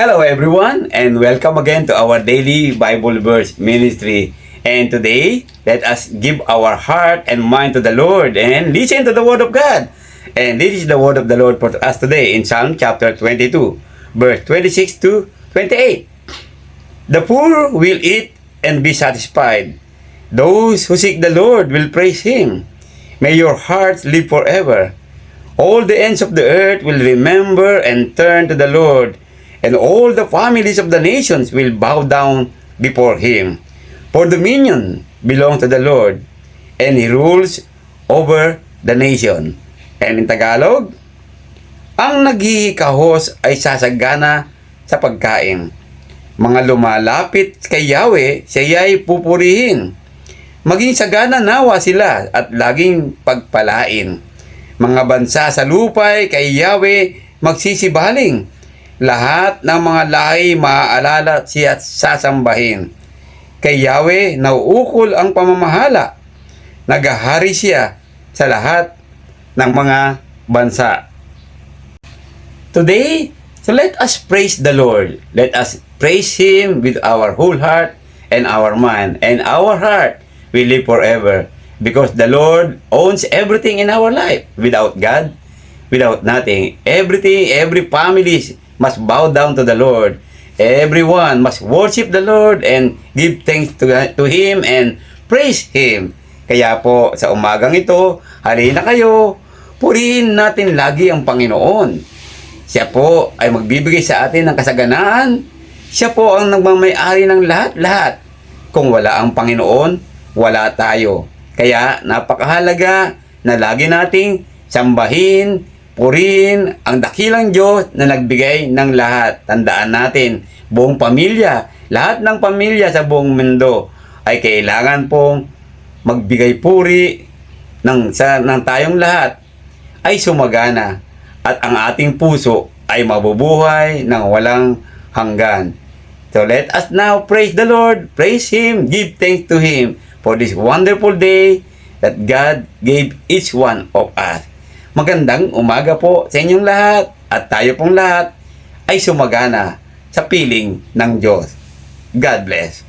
Hello everyone and welcome again to our daily Bible verse ministry. And today, let us give our heart and mind to the Lord and listen to the word of God. And this is the word of the Lord for us today in Psalm chapter 22, verse 26 to 28. The poor will eat and be satisfied. Those who seek the Lord will praise him. May your hearts live forever. All the ends of the earth will remember and turn to the Lord, and all the families of the nations will bow down before him. For dominion belongs to the Lord, and he rules over the nation. And in Tagalog, ang naghihikahos ay sasagana sa pagkain. Mga lumalapit kay Yahweh, siya ay pupurihin. Maging sagana nawa sila at laging pagpalain. Mga bansa sa lupay kay Yahweh magsisibaling. Lahat ng mga lahi maaalala siya at sasambahin. Kay Yahweh nauukol ang pamamahala. Nagahari siya sa lahat ng mga bansa. Today, so let us praise the Lord. Let us praise Him with our whole heart and our mind. And our heart will live forever. Because the Lord owns everything in our life. Without God, without nothing. Everything, every family must bow down to the Lord. Everyone must worship the Lord and give thanks to, to Him and praise Him. Kaya po, sa umagang ito, halina kayo, purihin natin lagi ang Panginoon. Siya po ay magbibigay sa atin ng kasaganaan. Siya po ang nagmamayari ng lahat-lahat. Kung wala ang Panginoon, wala tayo. Kaya napakahalaga na lagi nating sambahin, purihin ang dakilang Diyos na nagbigay ng lahat. Tandaan natin, buong pamilya, lahat ng pamilya sa buong mundo ay kailangan pong magbigay puri ng, sa, ng tayong lahat ay sumagana at ang ating puso ay mabubuhay ng walang hanggan. So let us now praise the Lord, praise Him, give thanks to Him for this wonderful day that God gave each one of us. Magandang umaga po sa inyong lahat at tayo pong lahat ay sumagana sa piling ng Diyos. God bless.